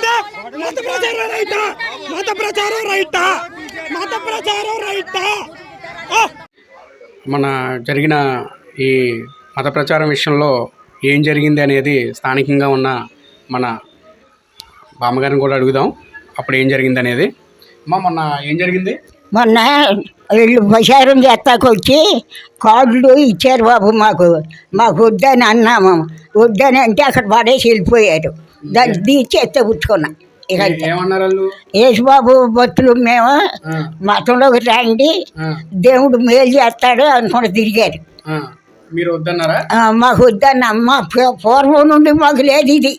ఇప్పుడంటే మత ప్రచారం రైటా? మత ప్రచారం రైటా? మత ప్రచారం రైటా! మన జరిగిన ఈ మత ప్రచారం విషయంలో ఏం జరిగింది అనేది స్థానికంగా ఉన్న మన బామ్మగారిని కూడా అడుగుదాం. అప్పుడు ఏం జరిగింది అనేది. అమ్మ మొన్న ఏం జరిగింది? మొన్న వీళ్ళు ప్రచారం చేస్తాకు వచ్చి కార్డులు ఇచ్చారు బాబు మాకు. మాకు వద్దని అన్నాము. వద్దని అంటే అక్కడ పడేసి వెళ్ళిపోయారు. దాన్ని ఎత్త పుచ్చుకున్నాం. ఇక యేసుబాబు భక్తులు మేము మతంలోకి రండి. దేవుడు మేలు చేస్తాడు అనుకుని తిరిగారు. మీరు వద్దన్నారా? మాకు వద్దన్న అమ్మ పూ- పూర్వం నుండి మాకు లేదు ఇది.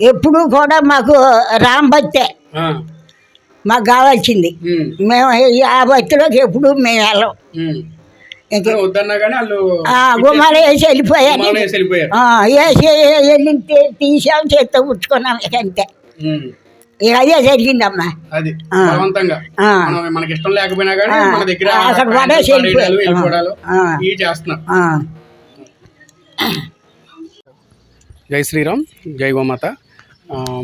ఎప్పుడు కూడా మాకు రాంబత్తే ఆ, మాకు కావాల్సింది. మేము ఆ భక్తిలోకి ఎప్పుడు మేము వెళ్ళం. గుమ్మాలు వేసి వెళ్ళిపోయారు. గుమ్మాలు వేసి వెళ్ళి తీసాం చేత్తో పుచ్చుకున్నాం ఇక అంతే. అదే జరిగిందమ్మా. మనకి ఇష్టం లేకపోయినా కానీ. మన దగ్గర అక్కడ పడేసి చేస్తున్నాం. జై శ్రీరామ్ జై గోమాత.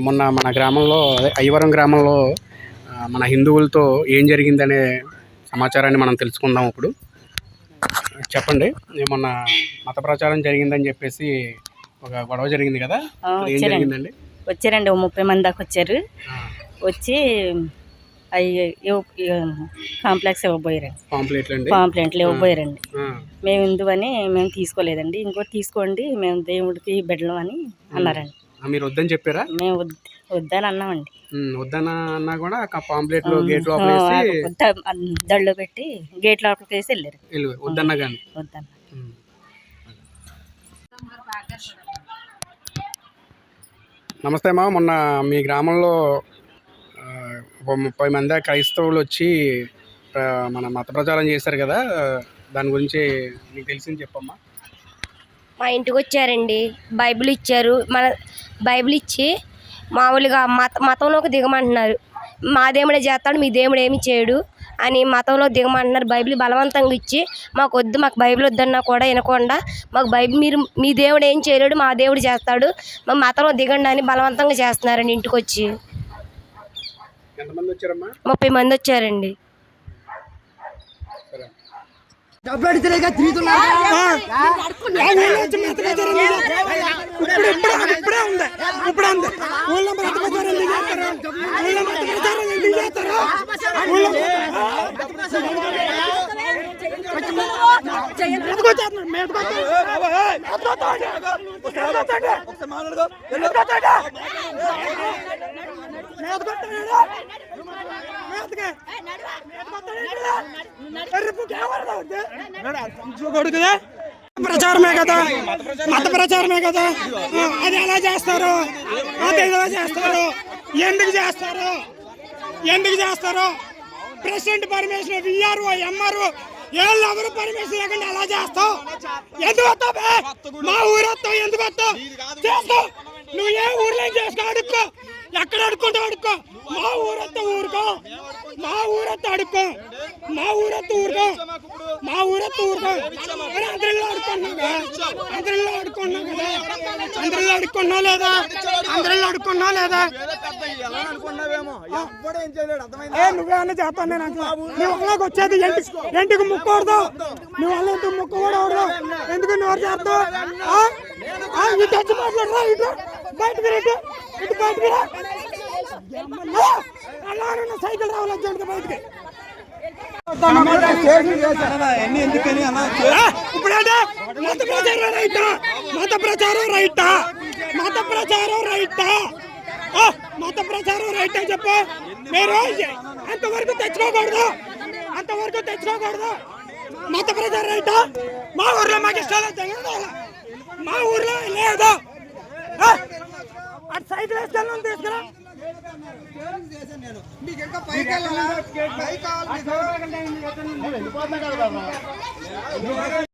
మొన్న మన గ్రామంలో అదే అయ్యవరం గ్రామంలో మన హిందువులతో ఏం జరిగిందనే సమాచారాన్ని మనం తెలుసుకుందాం ఇప్పుడు. చెప్పండి మొన్న మత ప్రచారం జరిగిందని చెప్పేసి ఒక గొడవ జరిగింది కదా? ఏం వచ్చారండి. జరిగిందండి? వచ్చారండి ఓ ముప్పై మంది దాకా వచ్చారు. వచ్చి అవి కాంప్లెక్స్ ఇవ్వబోయారండి. పాంప్లెట్లు అండి పాంప్లెంట్లు ఇవ్వబోయారండి మేము ఇందువని మేము తీసుకోలేదండి. ఇంకోటి తీసుకోండి మేము దేవుడికి బిడ్డలం అని అన్నారండి. మీరు వద్దని చెప్పారా? మేము వద్- వద్దని అన్నామండి అన్నా కూడా ఆ పాంప్లెట్లు గేట్ లోపల దళ్ళో పెట్టి గేట్ లోపలికి వేసి వెళ్ళారు. వెళ్ళు వద్దన్నా కానీ. వద్దన్న. నమస్తే అమ్మా మొన్న మీ గ్రామంలో ముప్పై మంది క్రైస్తవులు వచ్చి మన మత ప్రచారం చేశారు కదా దాని గురించి మీకు తెలిసింది చెప్పమ్మా. మా ఇంటికి వచ్చారండి. బైబిల్ ఇచ్చారు. మన బైబిల్ ఇచ్చి మామూలుగా మత మతంలోకి దిగమంటున్నారు. మా దేవుడే చేస్తాడు మీ దేవుడు ఏమి చేయడు అని మతంలో దిగమంటున్నారు. బైబిల్ బలవంతంగా ఇచ్చి మాకు వద్దు మాకు బైబిల్ వద్దన్నా కూడా వినకుండా మాకు బైబిల్ మీరు మీ దేవుడు ఏం చేయలేడు మా దేవుడు చేస్తాడు. మా మతంలో దిగండి అని బలవంతంగా చేస్తున్నారండి ఇంటికి వచ్చి ముప్పై మంది వచ్చారండి. ఎందుకు చేస్తారు? ఇప్పుడు ఉంది ఇప్పుడు ఉంది ఊళ్ళో మత ప్రచారం ఎందుకు చేస్తారు? ఊళ్ళో మత ప్రచారం ఎందుకు చేస్తారు? ఊళ్ళో ఎత్తుకొచ్చేస్తున్నారు, మేతుకొచ్చేస్తున్నారు. ఏయ్, కొడుకుదా ప్రచారమే కదా మత ప్రచారమే కదా అది ఎలా చేస్తారు అది ఎలా చేస్తారు ఎందుకు చేస్తారు ఎందుకు చేస్తారు ప్రెసిడెంట్ పర్మిషన్ విఆర్ఓ ఎంఆర్ఓ వీళ్ళు ఎవరు పర్మిషన్ లేకుండా ఎలా చేస్తావు ఎందుకు వస్తావు మా ఊరు వస్తావు ఎందుకు వస్తావు చేస్తావు నువ్వు ఏ ఊర్లో చేసుకో అడుక్కో ఎక్కడ అడుక్కుంటావు అడుక్కో మా ఊరత్త ఊరుకో మా ఊరత్త అడుక్కో. మా ఊరత్త ఊరుకో. మా ఊరత్త ఊరుకో. అందరిలో అడుక్కున్నావు కదా? అందరిలో అడుక్కున్నావు కదా? అందరిలో అడుక్కున్నావు లేదా? అందరిలో అడుక్కున్నావు లేదా? ఏ నువ్వేమన్నా చేస్తాను నేను అంటున్నా. నీ వాళ్ళకి వచ్చేది ఎంటి ఎంటికి ముక్కకూడదు నీ వాళ్ళ ఎందుకు ముక్కకూడదు ఎందుకు నువ్వు చేస్తావు? ఇటు వచ్చి మాట్లాడరా ఇటు. బయటకు రా, ఇటు. బయటకు రా. అలా అన్న సైకిల్ రావాలి బయటికి. ఇప్పుడంటే మత ప్రచారం రైటా మత ప్రచారం రైటా మత ప్రచారం రైటా ఆ, మత ప్రచారం రైటా చెప్పు మీరు అంతవరకు తెచ్చుకోకూడదు అంతవరకు తెచ్చుకోకూడదు మత ప్రచారం రైటా మా ఊర్లో మాకు ఇష్టాలు మా ఊర్లో లేదు. ఆ, అటు సైకిల్ వేసుకెళ్ళి తీసుకురా.